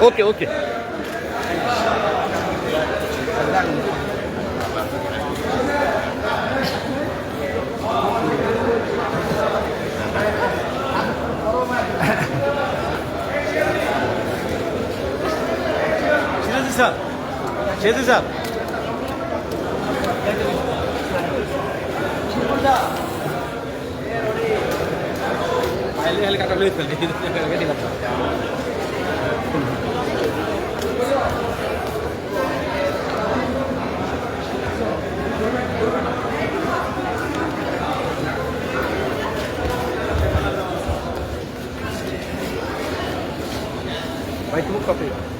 Okay okay Siraji sir Siraji sir helicopter লই Vai tudo, capeta.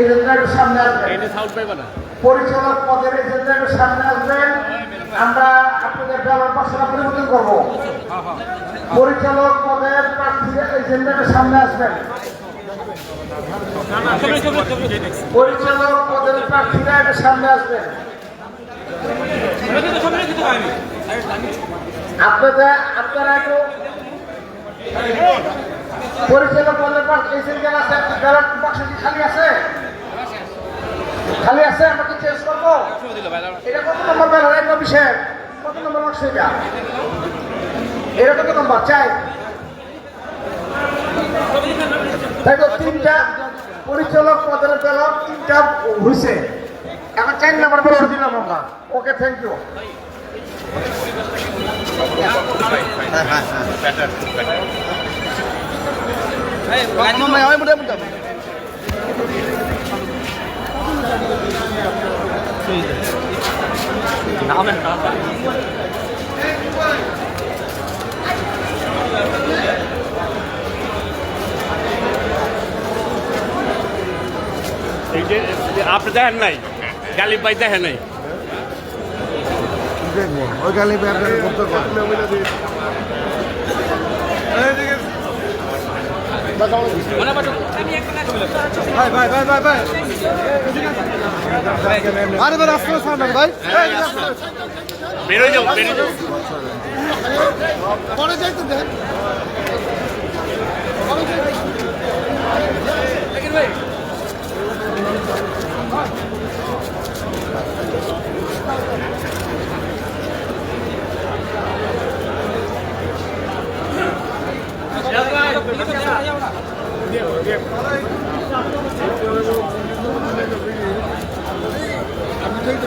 এজেন্টরা একটু সামনে আসবেন। এটা পরিচালক পদের এজেন্টরা একটু সামনে আসবেন। আমরা আপনাদের ব্যালট বাক্সটা পরিবর্তন করব। পরিচালক পদের প্রার্থীরা এজেন্টরা একটু সামনে আসবেন। পরিচালক পদের প্রার্থীরা একটু সামনে আসবেন। আপনাদের আপনারা একটু পরিচালক যারা আছে ব্যালট বাক্স কি খালি আছে? খালি আছে? আমাকে চেঞ্জ করব? এটা কত নম্বর অভিষেক কত নম্বর বাক্স এটা? কত নম্বর? চাই। তাই তো তিনটা পরিচালক পদের ব্যালট তিনটা হয়েছে এখন চার নম্বর ব্যালট দিলাম আমরা। ওকে থ্যাংক ইউ এই যে আপনি নাই? গালিব ভাই দেখেন নাই? ওই গালি আপনার করতে পারেন ভাই ভাই ভাই ভাই ভাই আরে ভাই রাস্তা সামনে ভাই বেরোয় যাও বেরোয় যাও পরে যাইতে তো এই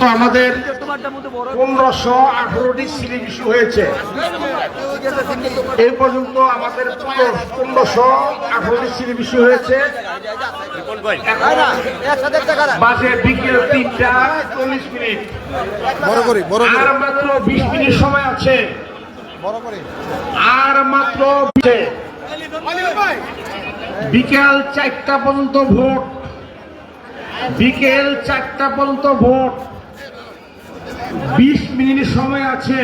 তো আমাদের পনেরোশো আঠারোটি সিরিজ ইস্যু হয়েছে। এই পর্যন্ত আমাদের পনেরোশো আঠারোটি সিরিজ ইস্যু হয়েছে। বাজে বিকেল তিনটা চল্লিশ মিনিট। বড় করি বড় আর মাত্র বিশ মিনিট সময় আছে। বড় করি। আর মাত্র বিকেল চারটা পর্যন্ত ভোট। বিকেল চারটা পর্যন্ত ভোট। বিশ মিনিট সময় আছে।